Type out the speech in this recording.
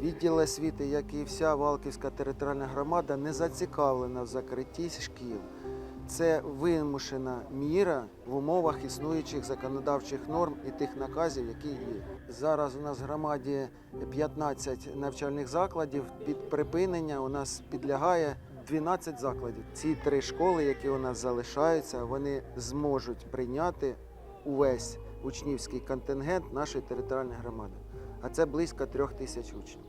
Відділ освіти, як і вся Валківська територіальна громада, не зацікавлена в закритті шкіл. Це вимушена міра в умовах існуючих законодавчих норм і тих наказів, які є. Зараз у нас в громаді 15 навчальних закладів. Під припинення у нас підлягає 12 закладів. Ці три школи, які у нас залишаються, вони зможуть прийняти увесь учнівський контингент нашої територіальної громади. А це близько трьох тисяч учнів.